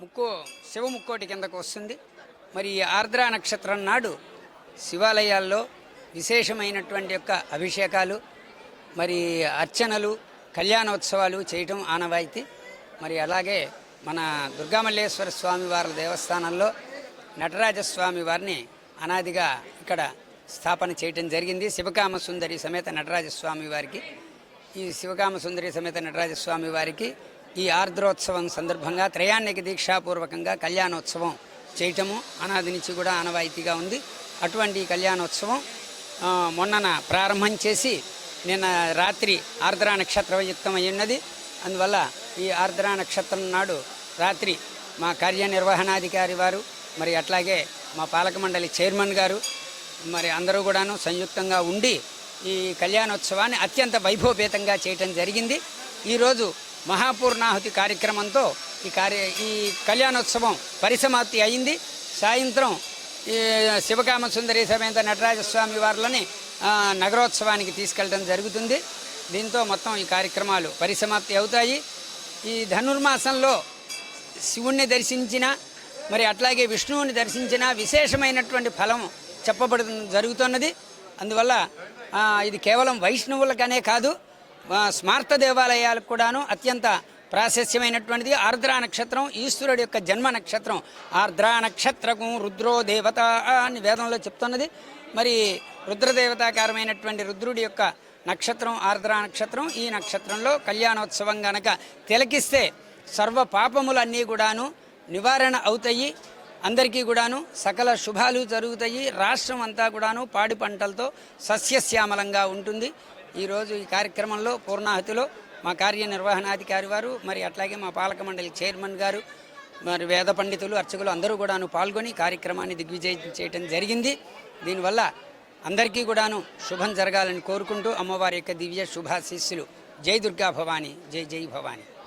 ముక్కో శివ ముక్కోటి కిందకు వస్తుంది. మరి ఈ ఆర్ద్ర నక్షత్రం నాడు శివాలయాల్లో విశేషమైనటువంటి యొక్క అభిషేకాలు మరి అర్చనలు కళ్యాణోత్సవాలు చేయటం ఆనవాయితీ. మరి అలాగే మన దుర్గామల్లేశ్వర స్వామి వారి దేవస్థానంలో నటరాజస్వామి వారిని అనాదిగా ఇక్కడ స్థాపన చేయటం జరిగింది. శివకామ సుందరి సమేత నటరాజస్వామి వారికి ఈ శివకామ సుందరి సమేత నటరాజస్వామి వారికి ఈ ఆర్ద్రోత్సవం సందర్భంగా త్రయాణిక దీక్షాపూర్వకంగా కళ్యాణోత్సవం చేయటము అనాది నుంచి కూడా ఆనవాయితీగా ఉంది. అటువంటి కళ్యాణోత్సవం మొన్నన ప్రారంభం చేసి నిన్న రాత్రి ఆర్ద్ర నక్షత్రయుక్తం అయ్యున్నది అందువల్ల ఈ ఆర్ద్ర నక్షత్రం నాడు రాత్రి మా కార్యనిర్వహణాధికారి వారు మరి అట్లాగే మా పాలక మండలి చైర్మన్ గారు మరి అందరూ కూడాను సంయుక్తంగా ఉండి ఈ కళ్యాణోత్సవాన్ని అత్యంత వైభవపేతంగా చేయటం జరిగింది. ఈరోజు మహాపూర్ణాహుతి కార్యక్రమంతో ఈ కార్య ఈ కళ్యాణోత్సవం పరిసమాప్తి అయింది. సాయంత్రం ఈ శివకామ సుందరి సమేత నటరాజస్వామి వార్లని నగరోత్సవానికి తీసుకెళ్ళడం జరుగుతుంది. దీంతో మొత్తం ఈ కార్యక్రమాలు పరిసమాప్తి అవుతాయి. ఈ ధనుర్మాసంలో శివుణ్ణి దర్శించిన మరి అట్లాగే విష్ణువుని దర్శించిన విశేషమైనటువంటి ఫలం చెప్పబడు జరుగుతున్నది. అందువల్ల ఇది కేవలం వైష్ణవులకనే కాదు స్మార్త దేవాలయాలకు కూడాను అత్యంత ప్రాశస్యమైనటువంటిది ఆర్ద్రా నక్షత్రం ఈశ్వరుడి యొక్క జన్మ నక్షత్రం. ఆర్ద్రా నక్షత్రకం రుద్రో దేవత అని వేదంలో చెప్తున్నది. మరి రుద్రదేవతాకారమైనటువంటి రుద్రుడి యొక్క నక్షత్రం ఆర్ద్రా నక్షత్రం ఈ నక్షత్రంలో కళ్యాణోత్సవం గనక తిలకిస్తే సర్వ పాపములన్నీ కూడాను నివారణ అవుతాయి. అందరికీ కూడాను సకల శుభాలు జరుగుతాయి. రాష్ట్రం అంతా కూడాను పాడి పంటలతో సస్యశ్యామలంగా ఉంటుంది. ఈరోజు ఈ కార్యక్రమంలో పూర్ణాహతిలో మా కార్యనిర్వహణాధికారి వారు మరి అట్లాగే మా పాలక మండలి చైర్మన్ గారు మరి వేద పండితులు అర్చకులు అందరూ కూడాను పాల్గొని కార్యక్రమాన్ని దిగ్విజయం చేయటం జరిగింది. దీనివల్ల అందరికీ కూడాను శుభం జరగాలని కోరుకుంటూ అమ్మవారి యొక్క దివ్య శుభాశీస్సులు. జై దుర్గా భవాని జై జై భవాని.